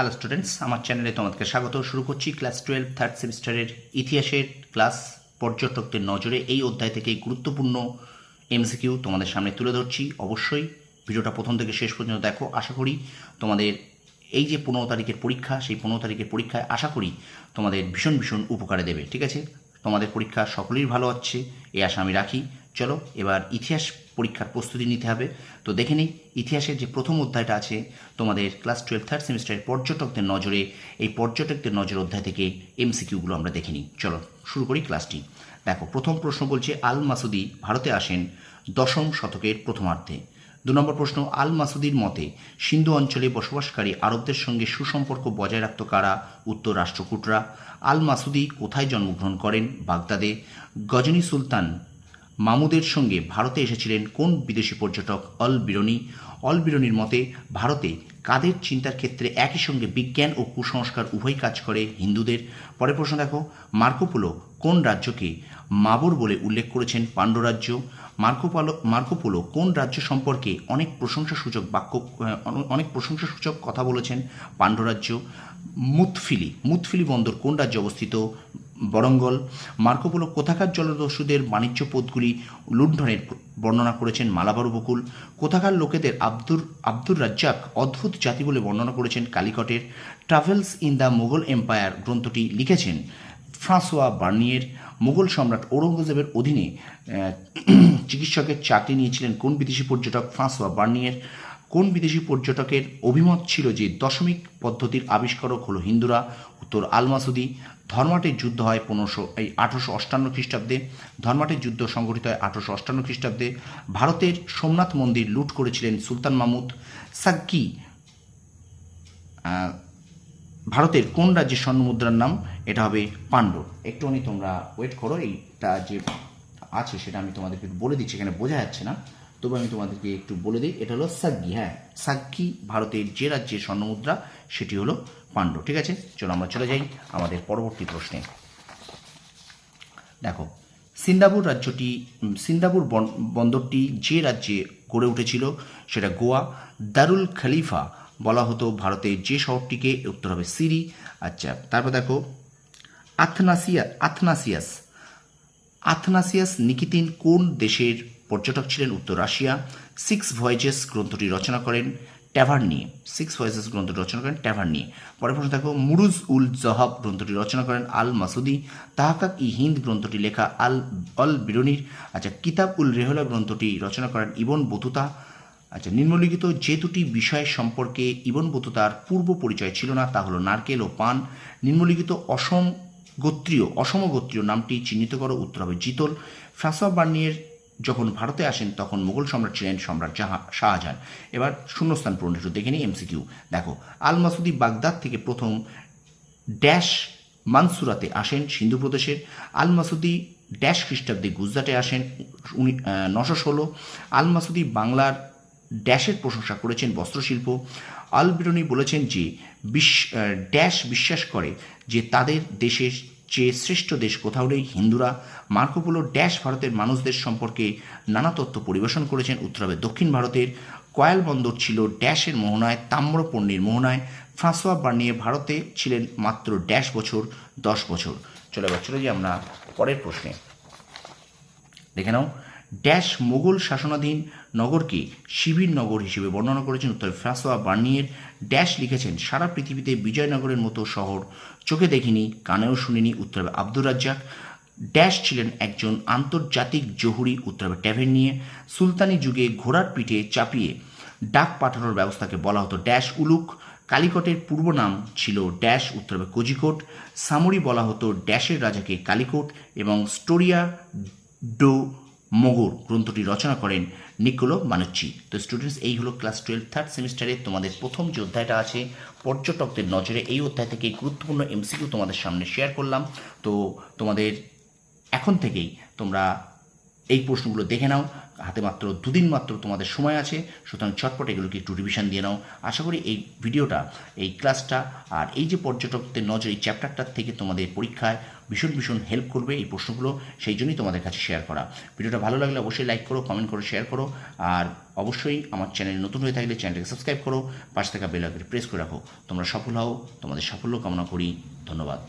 Hello students আমার চ্যানেলে তোমাদেরকে স্বাগত। শুরু করছি ক্লাস টুয়েলভ থার্ড সেমিস্টারের ইতিহাসের ক্লাস পর্যটকদের নজরে এই অধ্যায় থেকে গুরুত্বপূর্ণ এমসিকিউ তোমাদের সামনে তুলে ধরছি। অবশ্যই ভিডিওটা প্রথম থেকে শেষ পর্যন্ত দেখো। আশা করি তোমাদের এই যে পনেরো তারিখের পরীক্ষা, সেই পনেরো তারিখের পরীক্ষায় আশা করি তোমাদের ভীষণ ভীষণ উপকারে দেবে, ঠিক আছে? তোমাদের পরীক্ষা সকলেই ভালো হচ্ছে, এই আশা আমি রাখি। চলো এবার ইতিহাস পরীক্ষার প্রস্তুতি নিতে হবে। তো দেখে নিই, ইতিহাসের যে প্রথম অধ্যায়টা আছে, তোমাদের ক্লাস টুয়েলভ থার্ড সেমিস্টারের পর্যটকদের নজরে, এই পর্যটকদের নজর অধ্যায় থেকে এমসিকিউগুলো আমরা দেখে নিই। চলো, শুরু করি ক্লাসটি দেখো, প্রথম প্রশ্ন বলছে আল মাসুদি ভারতে আসেন দশম শতকের প্রথমার্ধে। দু নম্বর প্রশ্ন আল মাসুদির মতে সিন্ধু অঞ্চলে বসবাসকারী আরবদের সঙ্গে সুসম্পর্ক বজায় রাখত কারা? উত্তর, রাষ্ট্রকূটরা। আল মাসুদি কোথায় জন্মগ্রহণ করেন? বাগদাদে। গজনী সুলতান মামুদের সঙ্গে ভারতে এসেছিলেন কোন বিদেশি পর্যটক? অল বিরনি অল বিরনির মতে, ভারতে কাদের চিন্তার ক্ষেত্রে একই সঙ্গে বিজ্ঞান ও কুসংস্কার উভয় কাজ করে? হিন্দুদের। পরে প্রশ্ন দেখো মার্কোপোলো কোন রাজ্যকে মাবর বলে উল্লেখ করেছেন পাণ্ডরাজ্য মার্কোপালো মার্কোপোলো কোন রাজ্য সম্পর্কে অনেক প্রশংসাসূচক বাক্য অনেক প্রশংসাসূচক কথা বলেছেন পাণ্ডরাজ্য মুতফিলি মুতফিলি বন্দর কোন রাজ্যে অবস্থিত? বরঙ্গল। মার্কোপোলো কোথাকার জলদস্যুদের বাণিজ্য পথগুলি লুণ্ঠনের বর্ণনা করেছেন মালাবার উপকূল কোথাকার লোকেদের আব্দুর আব্দুর রাজ্জাক অদ্ভুত জাতি বলে বর্ণনা করেছেন কালিকটের। Travels in the Mogul empire গ্রন্থটি লিখেছেন ফ্রাঁসোয়া বার্নিয়ের। মুঘল সম্রাট ঔরঙ্গজেবের অধীনে চিকিৎসকের চাকরি নিয়েছিলেন কোন বিদেশি পর্যটক? François Bernier. কোন বিদেশি পর্যটকের অভিমত ছিল যে দশমিক পদ্ধতির আবিষ্কারক হলো হিন্দুরা? উত্তর আল মাসুদি ধর্মাটের যুদ্ধ হয় পনেরোশো, এই আঠারোশো অষ্টান্ন খ্রিস্টাব্দে। ধর্মাটের যুদ্ধ সংগঠিত হয় আঠারোশো অষ্টান্ন খ্রিস্টাব্দে। ভারতের সোমনাথ মন্দির লুট করেছিলেন সুলতান মাহমুদ সাক্কি ভারতের কোন রাজ্যের স্বর্ণমুদ্রার নাম? এটা হবে পাণ্ডব। একটুখানি তোমরা ওয়েট করো, এইটা যে আছে সেটা আমি তোমাদেরকে বলে দিচ্ছি, এখানে বোঝা যাচ্ছে না। তবু আমি তোমাদেরকে একটু বলে দিই, এটা হলো সাগ্গি হ্যাঁ। সাগ্গি ভারতের যে রাজ্যের স্বর্ণমুদ্রা, সেটি হলো পাণ্ডব, ঠিক আছে? চলো আমরা চলে যাই আমাদের পরবর্তী প্রশ্নে। দেখো সিন্দাবুর রাজ্যটি বন- বন্দরটি যে রাজ্যে গড়ে উঠেছিল, সেটা গোয়া। দারুল খালিফা বলা হতো ভারতের যে শহরটিকে উত্তর হবে সিরি। আচ্ছা তারপর দেখো, আথনাসিয়া, আথনাসিয়াস। আথনাসিয়াস নিকিতিন কোন দেশের পর্যটক ছিলেন উত্তর রাশিয়া। সিক্স ভয়েজেস গ্রন্থটি রচনা করেন ট্যাভার নিয়ে সিক্স ভয়েজেস গ্রন্থটি রচনা করেন ট্যাভার নিয়ে পরে প্রশ্ন দেখো মুরুজ উল জহাব গ্রন্থটি রচনা করেন আল মাসুদি। তাহাকাক ই হিন্দ গ্রন্থটি লেখা আল, অল বিরনির। আচ্ছা কিতাব উল রেহলা গ্রন্থটি রচনা করেন ইবন বতুতা। আচ্ছা নিম্নলিখিত যে দুটি বিষয় সম্পর্কে ইবন বতুতার পূর্ব পরিচয় ছিল না, তা হলো নারকেল ও পান। নিম্নলিখিত অসম গোত্রীয় অসম গোত্রীয় নামটি চিহ্নিত করো, উত্তর হবে জিতল। ফ্রাঁসোয়া বার্নিয়ের যখন ভারতে আসেন, তখন মুঘল সম্রাট ছিলেন সম্রাট জাহা, শাহজাহান। এবার শূন্যস্থান পূরণ একটু দেখে নিই এমসিকিউ দেখো আল মাসুদি বাগদাদ থেকে প্রথম ড্যাশ মানসুরাতে আসেন সিন্ধু প্রদেশের। আল মাসুদি ড্যাশ খ্রিস্টাব্দে গুজরাটে আসেন উনি নশো ষোলো। আল মাসুদি বাংলার ড্যাশের প্রশংসা করেছেন বস্ত্রশিল্প। আল বিরনি বলেছেন যে বিশ্ব ড্যাশ বিশ্বাস করে যে তাদের দেশের চেয়ে শ্রেষ্ঠ দেশ কোথাও নেই, হিন্দুরা। মার্কোপোলো ড্যাশ ভারতের মানুষদের সম্পর্কে নানা তথ্য পরিবেশন করেছেন। উত্তরাবে দক্ষিণ ভারতের। কয়াল বন্দর ছিল ড্যাশের মোহনায় তাম্রপর্ণীর মোহনায়। ফ্রাঁসোয়া বার্নিয়ে ভারতে ছিলেন মাত্র ড্যাশ বছর, দশ বছর। চলে বছরে যে আমরা পরের প্রশ্নে। দেখে নাও। ড্যাশ মোগল শাসনাধীন নগরকে শিবির নগর হিসেবে বর্ণনা করেছেন উত্তর ফ্রাঁসোয়া বার্নিয়ের। ড্যাশ লিখেছেন, সারা পৃথিবীতে বিজয়নগরের মতো শহর চোখে দেখিনি, কানেও শুনিনি উত্তর আব্দুর রাজ্জাক। ড্যাশ ছিলেন একজন আন্তর্জাতিক জহুরি উত্তর হবে ট্যাভেন নিয়ে। সুলতানি যুগে ঘোড়ার পিঠে চাপিয়ে ডাক পাঠানোর ব্যবস্থাকে বলা হতো ড্যাশ উলুক। কালিকটের পূর্ব নাম ছিল ড্যাশ উত্তর হবে কোজিকোট। সামরি বলা হতো ড্যাশের রাজাকে কালিকোট এবং স্টোরিয়া ডো মগর গ্রন্থটি রচনা করেন নিকোলো মানুচ্চি। তো স্টুডেন্টস এই হলো ক্লাস টুয়েলভ থার্ড সেমিস্টারে তোমাদের প্রথম যে অধ্যায়টা আছে, পর্যটকদের নজরে এই অধ্যায় থেকে গুরুত্বপূর্ণ এমসিকিউ তোমাদের সামনে শেয়ার করলাম। তো তোমাদের এখন থেকেই তোমরা এই প্রশ্নগুলো দেখে নাও। হাতে মাত্র দুদিন মাত্র তোমাদের সময় আছে, সুতরাং চটপট এগুলোকে একটু রিভিশন দিয়ে নাও। আশা করি এই ভিডিওটা, এই ক্লাসটা আর এই যে পর্যটকদের নজর এই চ্যাপ্টারটার থেকে তোমাদের পরীক্ষায় ভীষণ ভীষণ হেল্প করবে এই প্রশ্নগুলো, সেই জন্যই তোমাদের কাছে শেয়ার করা। ভিডিওটা ভালো লাগলে অবশ্যই লাইক করো কমেন্ট করো শেয়ার করো। আর অবশ্যই আমার চ্যানেল নতুন হয়ে থাকলে চ্যানেলটাকে সাবস্ক্রাইব করো। পাশে থাকা বেল প্রেস করে রাখো। তোমরা সফল হও, তোমাদের সাফল্য কামনা করি। ধন্যবাদ।